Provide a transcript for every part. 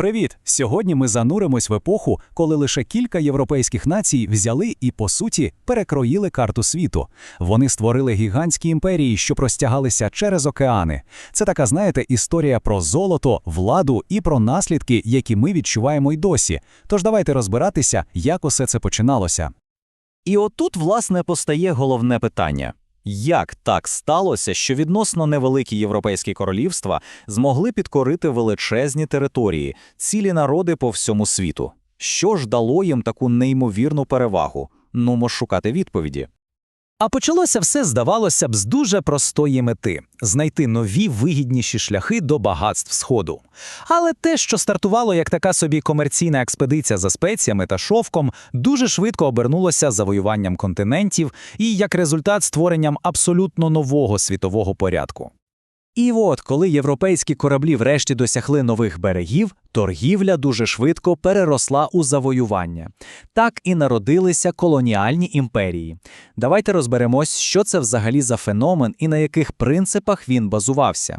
Привіт! Сьогодні ми зануримось в епоху, коли лише кілька європейських націй взяли і, по суті, перекроїли карту світу. Вони створили гігантські імперії, що простягалися через океани. Це така, знаєте, історія про золото, владу і про наслідки, які ми відчуваємо й досі. Тож давайте розбиратися, як усе це починалося. І отут, власне, постає головне питання. Як так сталося, що відносно невеликі європейські королівства змогли підкорити величезні території, цілі народи по всьому світу? Що ж дало їм таку неймовірну перевагу? Нумо шукати відповіді. А почалося все, здавалося б, з дуже простої мети знайти нові вигідніші шляхи до багатств Сходу. Але те, що стартувало як така собі комерційна експедиція за спеціями та шовком, дуже швидко обернулося завоюванням континентів і як результат створенням абсолютно нового світового порядку. І от, коли європейські кораблі врешті досягли нових берегів, торгівля дуже швидко переросла у завоювання. Так і народилися колоніальні імперії. Давайте розберемось, що це взагалі за феномен і на яких принципах він базувався.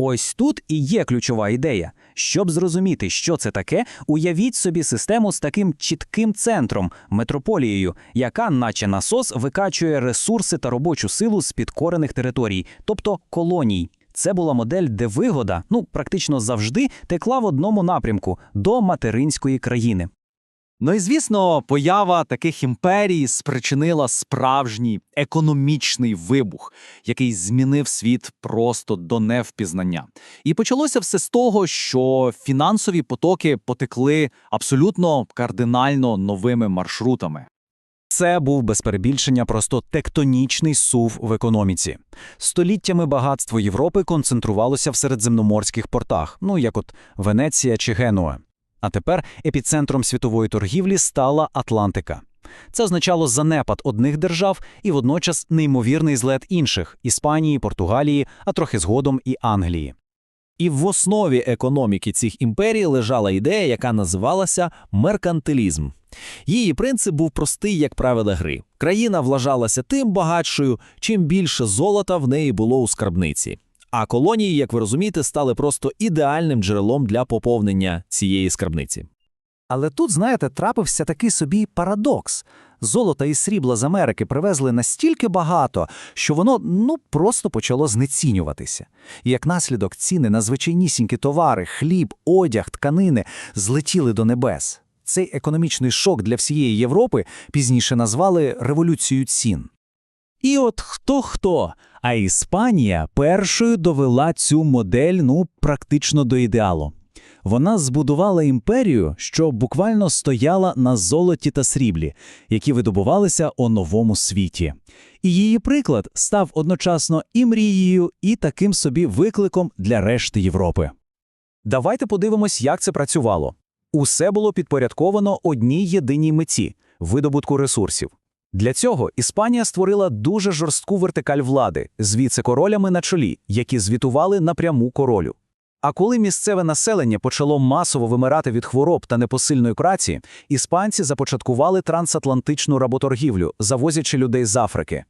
Ось тут і є ключова ідея. Щоб зрозуміти, що це таке, уявіть собі систему з таким чітким центром, метрополією, яка, наче насос, викачує ресурси та робочу силу з підкорених територій, тобто колоній. Це була модель, де вигода, ну практично завжди, текла в одному напрямку до материнської країни. Ну і звісно, поява таких імперій спричинила справжній економічний вибух, який змінив світ просто до невпізнання. І почалося все з того, що фінансові потоки потекли абсолютно кардинально новими маршрутами. Це був без перебільшення просто тектонічний сув в економіці. Століттями багатство Європи концентрувалося в середземноморських портах, ну як от Венеція чи Генуа. А тепер епіцентром світової торгівлі стала Атлантика. Це означало занепад одних держав і водночас неймовірний злет інших Іспанії, Португалії, а трохи згодом і Англії. І в основі економіки цих імперій лежала ідея, яка називалася меркантилізм. Її принцип був простий, як правила гри. Країна влажалася тим багатшою, чим більше золота в неї було у скарбниці. А колонії, як ви розумієте, стали просто ідеальним джерелом для поповнення цієї скарбниці. Але тут, знаєте, трапився такий собі парадокс. Золота і срібла з Америки привезли настільки багато, що воно ну просто почало знецінюватися. І як наслідок ціни на звичайнісінькі товари, хліб, одяг, тканини злетіли до небес. Цей економічний шок для всієї Європи пізніше назвали революцією цін. І от хто хто, а Іспанія першою довела цю модель ну практично до ідеалу. Вона збудувала імперію, що буквально стояла на золоті та сріблі, які видобувалися у новому світі. І її приклад став одночасно і мрією, і таким собі викликом для решти Європи. Давайте подивимось, як це працювало. Усе було підпорядковано одній єдиній меті видобутку ресурсів. Для цього Іспанія створила дуже жорстку вертикаль влади з віце-королями на чолі, які звітували напряму королю. А коли місцеве населення почало масово вимирати від хвороб та непосильної праці, іспанці започаткували трансатлантичну работоргівлю, завозячи людей з Африки.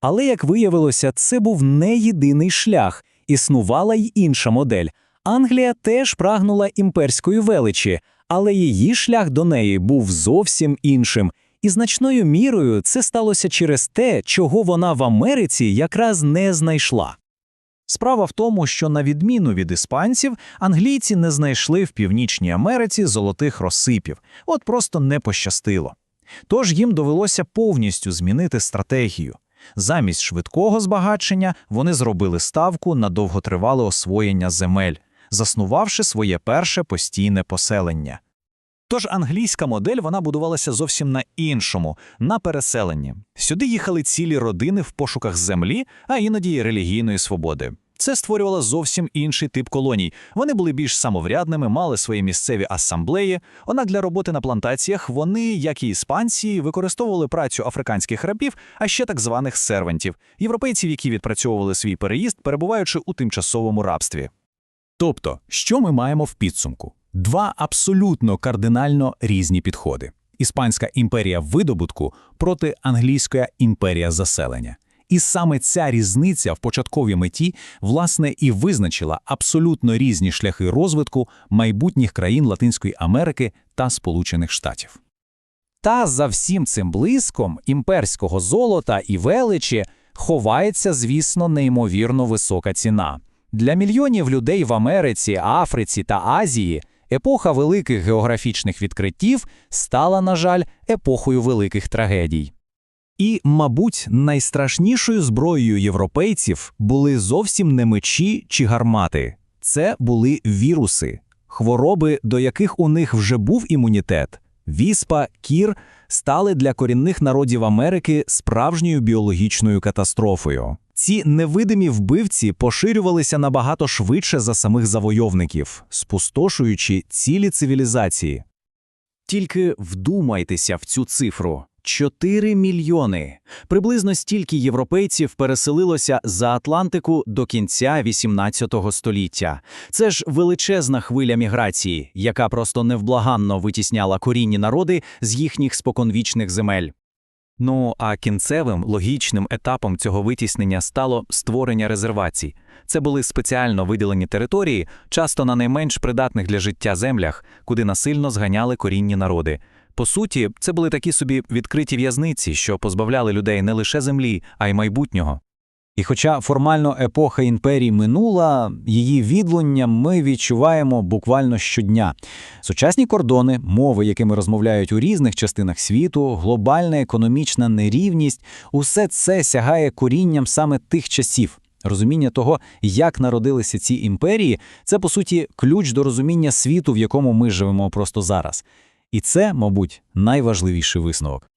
Але, як виявилося, це був не єдиний шлях, існувала й інша модель. Англія теж прагнула імперської величі, але її шлях до неї був зовсім іншим. І значною мірою це сталося через те, чого вона в Америці якраз не знайшла. Справа в тому, що на відміну від іспанців, англійці не знайшли в Північній Америці золотих розсипів, от просто не пощастило. Тож їм довелося повністю змінити стратегію. Замість швидкого збагачення вони зробили ставку на довготривале освоєння земель, заснувавши своє перше постійне поселення. Тож англійська модель вона будувалася зовсім на іншому, на переселенні. Сюди їхали цілі родини в пошуках землі, а іноді й релігійної свободи. Це створювало зовсім інший тип колоній. Вони були більш самоврядними, мали свої місцеві асамблеї. Однак для роботи на плантаціях вони, як і іспанці, використовували працю африканських рабів, а ще так званих сервантів, європейців, які відпрацьовували свій переїзд, перебуваючи у тимчасовому рабстві. Тобто, що ми маємо в підсумку? Два абсолютно кардинально різні підходи: Іспанська імперія видобутку проти англійська імперія заселення. І саме ця різниця в початковій меті, власне, і визначила абсолютно різні шляхи розвитку майбутніх країн Латинської Америки та Сполучених Штатів. Та за всім цим блиском імперського золота і величі ховається, звісно, неймовірно висока ціна. Для мільйонів людей в Америці, Африці та Азії епоха великих географічних відкриттів стала, на жаль, епохою великих трагедій. І, мабуть, найстрашнішою зброєю європейців були зовсім не мечі чи гармати. Це були віруси, хвороби, до яких у них вже був імунітет. Віспа, кір стали для корінних народів Америки справжньою біологічною катастрофою. Ці невидимі вбивці поширювалися набагато швидше за самих завойовників, спустошуючи цілі цивілізації. Тільки вдумайтеся в цю цифру. 4 мільйони. Приблизно стільки європейців переселилося за Атлантику до кінця 18 століття. Це ж величезна хвиля міграції, яка просто невблаганно витісняла корінні народи з їхніх споконвічних земель. Ну а кінцевим логічним етапом цього витіснення стало створення резервацій. Це були спеціально виділені території, часто на найменш придатних для життя землях, куди насильно зганяли корінні народи. По суті, це були такі собі відкриті в'язниці, що позбавляли людей не лише землі, а й майбутнього. І хоча формально епоха імперії минула, її відлуння ми відчуваємо буквально щодня. Сучасні кордони, мови, якими розмовляють у різних частинах світу, глобальна економічна нерівність – усе це сягає корінням саме тих часів. Розуміння того, як народилися ці імперії, це, по суті, ключ до розуміння світу, в якому ми живемо просто зараз. І це, мабуть, найважливіший висновок.